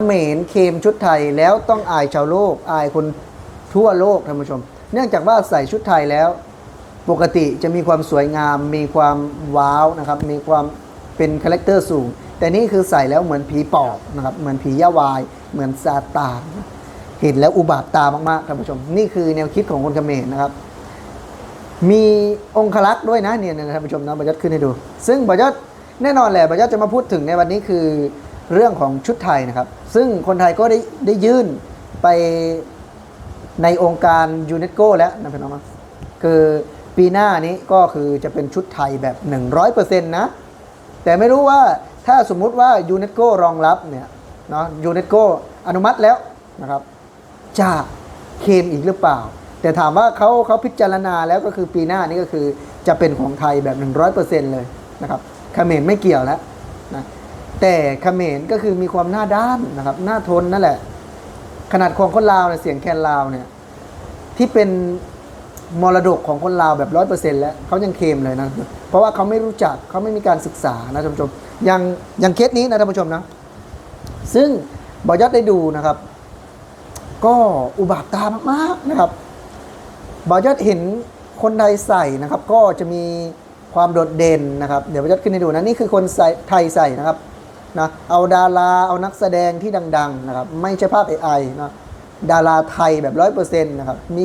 เขมรเคมชุดไทยแล้วต้องอายชาวโลก อายคนทั่วโลกท่านผู้ชม เนื่องจากว่าใส่ชุดไทยแล้ว ปกติจะมีความสวยงาม มีความว้าวนะครับ มีความเป็นคาแรคเตอร์สูง แต่นี่คือใส่แล้วเหมือนผีปอบนะครับ เหมือนผีย่าวาย เหมือนซาตานเห็นแล้วอุบาทตามากๆท่านผู้ชม นี่คือแนวคิดของคนเขมรนะครับ มีองคลักษ์ด้วยนะเนี่ยนะท่านผู้ชมนะบรรยัดขึ้นให้ดู ซึ่งบรรยัดแน่นอนแหละบรรยัดจะมาพูดถึงในวันนี้คือ เรื่องของชุดไทยนะครับ ซึ่งคนไทยก็ได้ได้ยื่นไปในองค์การยูเนสโกแล้วนะพี่น้องนะคือปีหน้านี้ก็คือจะเป็นชุดไทยแบบ 100%นะ แต่ไม่รู้ว่าถ้าสมมุติว่ายูเนสโกรองรับเนี่ยเนาะยูเนสโกอนุมัติแล้วนะครับ จะเคมอีกหรือเปล่า แต่ถามว่าเขาเขาพิจารณาแล้วก็คือปีหน้านี้ก็คือจะเป็นของไทยแบบ 100%เลยนะครับเขมรไม่เกี่ยวแล้วนะ แต่เขมรก็คือมีความหน้าด้านนะครับหน้าทนนั่นแหละ ขนาดของคนลาวเนี่ยเสียงแคนลาวเนี่ยที่เป็นมรดกของคนลาวแบบร้อยเปอร์เซ็นต์แล้วเขายังเคมเลยนะ เพราะว่าเขาไม่รู้จักเขาไม่มีการศึกษานะท่านผู้ชมอย่างอย่างเคสนี้นะท่านผู้ชมนะ ซึ่งบอยอดได้ดูนะครับ ก็อุบาทตามากๆนะครับบอยอดเห็นคนไทยใส่นะครับ ก็จะมีความโดดเด่นนะครับ เดี๋ยวบอยอดขึ้นให้ดูนะนี่คือคนใส่ไทยใส่นะครับ นะเอาดาราเอานักแสดงที่ดัง ๆ นะครับ ไม่ใช่ภาพ AI นะดาราไทยแบบร้อยเปอร์เซ็นต์นะครับมี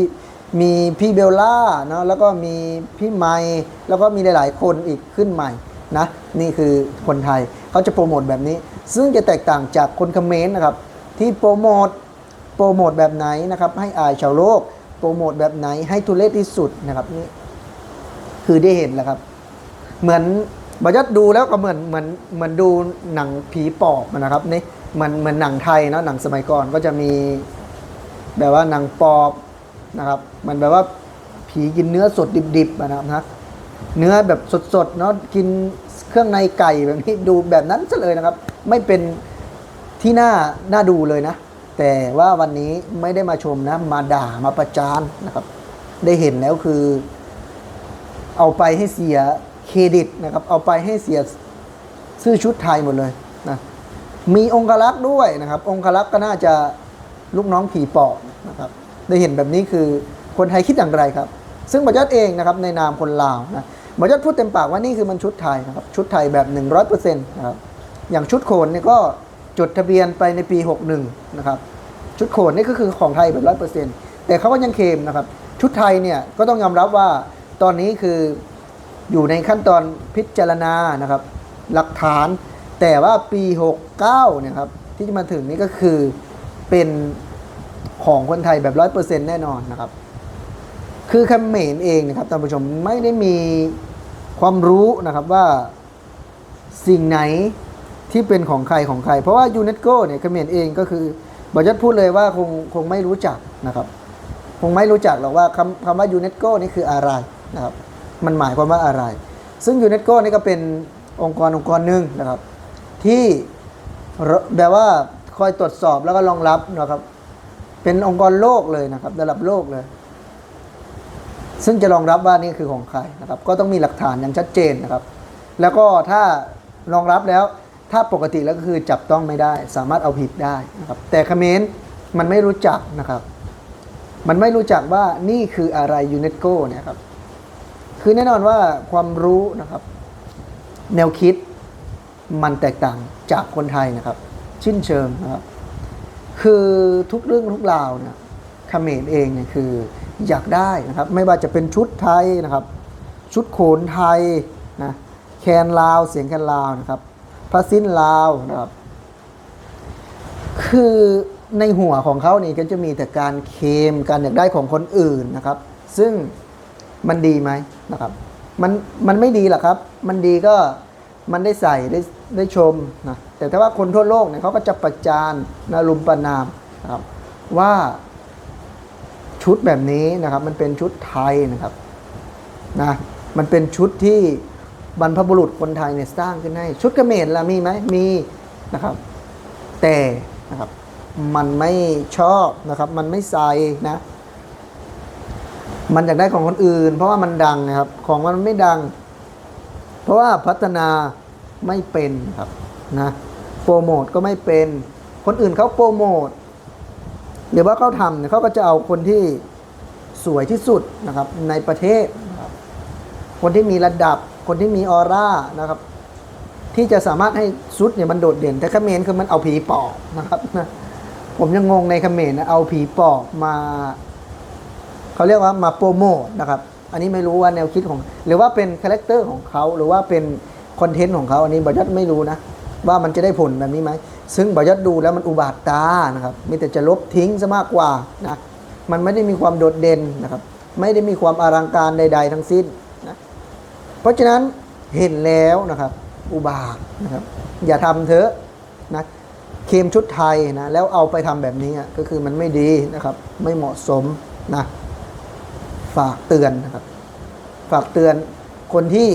มีพี่เบลล่านะแล้วก็มีพี่ไมค์แล้วก็มีหลาย ๆ คนอีกขึ้นใหม่นะนี่คือคนไทยเขาจะโปรโมทแบบนี้ ซึ่งจะแตกต่างจากคนเขมรนะครับ ที่โปรโมทโปรโมทแบบไหนนะครับ ให้อายชาวโลก โปรโมทแบบไหนให้ทุเลศที่สุดนะครับนี่คือได้เห็นแล้วครับ เหมือน บยัดดูแล้วก็เหมือนเหมือนเหมือนดูหนังผีปอบนะครับนี่เหมือนเหมือนหนังไทยเนาะหนังสมัยก่อนก็จะมีแบบว่าหนังปอบนะครับ มันแบบว่าผีกินเนื้อสดดิบๆนะครับนะเนื้อแบบสดๆเนาะกินเครื่องในไก่แบบนี้ดูแบบนั้นซะเลยนะครับ ไม่เป็นที่น่าน่าดูเลยนะ แต่ว่าวันนี้ไม่ได้มาชมนะ มาด่ามาประจานนะครับ ได้เห็นแล้วคือ เอาไปให้เสีย เครดิตนะครับเอาไปให้เสียซื้อชุดไทยหมดเลยนะมีองคลักษ์ด้วยนะครับ องคลักษ์ก็น่าจะลูกน้องผีปอบนะครับได้เห็นแบบนี้คือคนไทยคิดอย่างไรครับ ซึ่งบัจจัดเองนะครับในนามคนลาวนะบัจจัดพูดเต็มปากว่านี่คือมันชุดไทยนะครับชุดไทยแบบ 100%นะครับอย่างชุดโขนเนี่ยก็จดทะเบียนไปในปี 61นะครับชุดโขนนี่ก็คือของไทยแบบ 100%แต่เขาก็ยังเคมนะครับชุดไทยเนี่ยก็ต้องยอมรับว่าตอนนี้คือ อยู่ในขั้นตอนพิจารณานะครับ หลักฐานแต่ว่าปี 69เนี่ยครับที่จะมาถึงนี่ก็คือเป็นของคนไทยแบบ100%แน่นอนนะครับ คือเขมรเองนะครับท่านผู้ชมไม่ได้มีความรู้นะครับว่าสิ่งไหนที่เป็นของใครของใคร เพราะว่ายูเนสโกเนี่ยเขมรเองก็คือบอยัดพูดเลยว่าคงคงไม่รู้จักนะครับ คงไม่รู้จักหรอกว่าคำคำว่ายูเนสโกนี่คืออะไรนะครับ มันหมายความว่าอะไร ซึ่งยูเนสโกนี่ก็เป็นองค์กรองค์กรหนึ่งนะครับ ที่แบบว่าคอยตรวจสอบแล้วก็รองรับนะครับ เป็นองค์กรโลกเลยนะครับ ระดับโลกเลย ซึ่งจะรองรับว่านี่คือของใครนะครับ ก็ต้องมีหลักฐานอย่างชัดเจนนะครับ แล้วก็ถ้ารองรับแล้วถ้าปกติแล้วก็คือจับต้องไม่ได้ สามารถเอาผิดได้นะครับ แต่คเขมรมันไม่รู้จักนะครับ มันไม่รู้จักว่านี่คืออะไรยูเนสโกเนี่ยครับ คือแน่นอนว่าความรู้นะครับ แนวคิดมันแตกต่างจากคนไทยนะครับชิ้นเชิงนะครับ คือทุกเรื่องทุกราวเนี่ยเขมรเองเนี่ยคืออยากได้นะครับ ไม่ว่าจะเป็นชุดไทยนะครับ ชุดโขนไทยนะแคนลาวเสียงแคนลาวนะครับพระสิ้นลาวนะครับ คือในหัวของเขานี่ก็จะมีแต่การเคมการอยากได้ของคนอื่นนะครับ ซึ่งมันดีไหม นะครับ มันมันไม่ดีหรอกครับ มันดีก็มันได้ใส่ได้ได้ชมนะแต่ถ้าว่าคนทั่วโลกเนี่ยเขาก็จะประจานนะลุมประนามนะครับว่าชุดแบบนี้นะครับ มันเป็นชุดไทยนะครับนะมันเป็นชุดที่บรรพบุรุษคนไทยเนี่ยสร้างขึ้นให้ ชุดกระเมดล่ะมีไหมมีนะครับ แต่นะครับมันไม่ชอบนะครับ มันไม่ใส่นะ มันอยากได้ของคนอื่น เพราะว่ามันดังนะครับ ของมันไม่ดัง เพราะว่าพัฒนาไม่เป็นครับนะโปรโมทก็ไม่เป็น คนอื่นเขาโปรโมทหรือว่าเขาทำเนี่ยเขาก็จะเอาคนที่สวยที่สุดนะครับ ในประเทศคคนที่มีระดับ คนที่มีออร่านะครับ ที่จะสามารถให้ชุดเนี่ยมันโดดเด่น แต่เขมรคือมันเอาผีปอบนะครับนะผมยังงงในเขมรนะเอาผีปอบมา เขาเรียกว่ามาโปรโมทนะครับ อันนี้ไม่รู้ว่าแนวคิดของ หรือว่าเป็นคาแรคเตอร์ของเขาหรือว่าเป็นคอนเทนต์ของเขาอันนี้บอยัดไม่รู้นะ ว่ามันจะได้ผลแบบนี้ไหม ซึ่งบอยัดดูแล้วมันอุบาทตานะครับมีแต่จะลบทิ้งซะมากกว่านะมันไม่ได้มีความโดดเด่นนะครับ ไม่ได้มีความอลังการใด ๆ ทั้งสิ้นนะเพราะฉะนั้นเห็นแล้วนะครับ อุบาทนะครับ อย่าทำเถอะนะเคมชุดไทยนะแล้วเอาไปทำแบบนี้ก็คือมันไม่ดีนะครับ ไม่เหมาะสมนะ ฝากเตือนนะครับ ฝากเตือนคนที่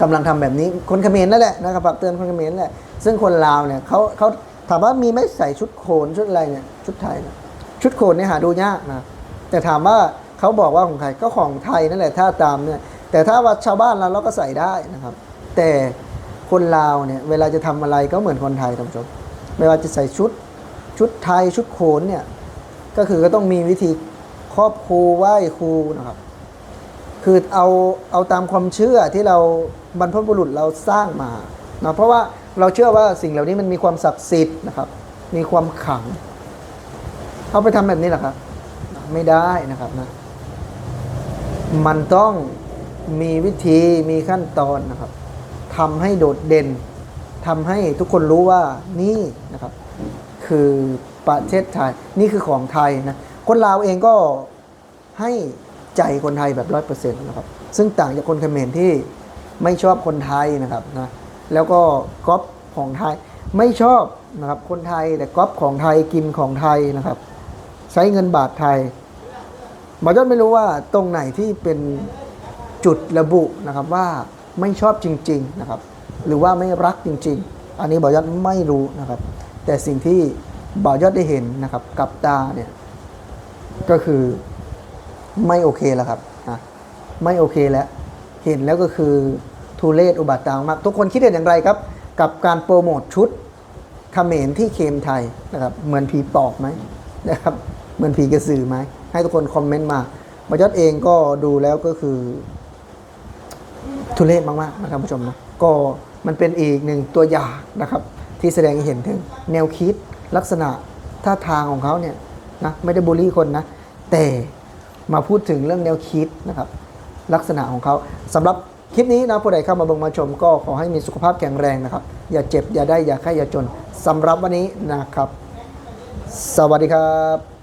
กำลังทำแบบนี้ คนเขมรนั่นแหละนะครับฝากเตือนคนเขมรนั่นแหละ ซึ่งคนลาวเนี่ยเขาเขาถามว่ามีไหมใส่ชุดโขนชุดอะไรเนี่ยชุดไทยนี่ยชุดโขนเนี่ยหาดูยากนะแต่ถามว่าเขาบอกว่าของใครก็ของไทยนั่นแหละถ้าตามเนี่ยแต่ถ้าว่าชาวบ้านเราเราก็ใส่ได้นะครับ แต่คนลาวเนี่ยเวลาจะทำอะไรก็เหมือนคนไทยท่านผู้ชมไม่ว่าจะใส่ชุดชุดไทยชุดโขนเนี่ยก็คือก็ต้องมีวิธี ครอบครูไหว้ครูนะครับคือเอาเอาตามความเชื่อที่เราบรรพบุรุษเราสร้างมานะเพราะว่าเราเชื่อว่าสิ่งเหล่านี้มันมีความศักดิ์สิทธิ์นะครับ มีความขลัง เอาไปทำแบบนี้หรอครับไม่ได้นะครับนะมันต้องมีวิธีมีขั้นตอนนะครับทำให้โดดเด่นทำให้ทุกคนรู้ว่านี่นะครับ คือประเทศไทยนี่คือของไทยนะ คนลาวเองก็ให้ใจคนไทยแบบร้อยเปอร์เซ็นต์นะครับ ซึ่งต่างจากคนเขมรที่ไม่ชอบคนไทยนะครับนะแล้วก็ก๊อปของไทยไม่ชอบนะครับคนไทยแต่ก๊อปของไทยกินของไทยนะครับ ใช้เงินบาทไทยหมอยอดไม่รู้ว่าตรงไหนที่เป็นจุดระบุนะครับว่าไม่ชอบจริง ๆนะครับ หรือว่าไม่รักจริง ๆ อันนี้บอยอดไม่รู้นะครับ แต่สิ่งที่บอยอดได้เห็นนะครับกับตาเนี่ย ก็คือไม่โอเคแล้วครับนะไม่โอเคแล้ว เห็นแล้วก็คือทุเรศอุบัติตามาก ทุกคนคิดเห็นอย่างไรครับ กับการโปรโมทชุดเขมรที่เคมไทยนะครับ เหมือนผีปอบไหมนะครับ เหมือนผีกระสือไหม ให้ทุกคนคอมเมนต์มาบอยอดเองก็ดูแล้วก็คือ ทุเรศมากๆนะครับผู้ชมนะ ก็มันเป็นอีกหนึ่งตัวอย่างนะครับ ที่แสดงให้เห็นถึงแนวคิดลักษณะท่าทางของเขาเนี่ย นะไม่ได้บูลลี่คนนะ แต่มาพูดถึงเรื่องแนวคิดนะครับ ลักษณะของเขาสำหรับคลิปนี้นะผู้ใดเข้ามาเบิ่งมาชมก็ขอให้มีสุขภาพแข็งแรงนะครับ อย่าเจ็บ อย่าได้ อย่าไข้อย่าจนสำหรับวันนี้นะครับ สวัสดีครับ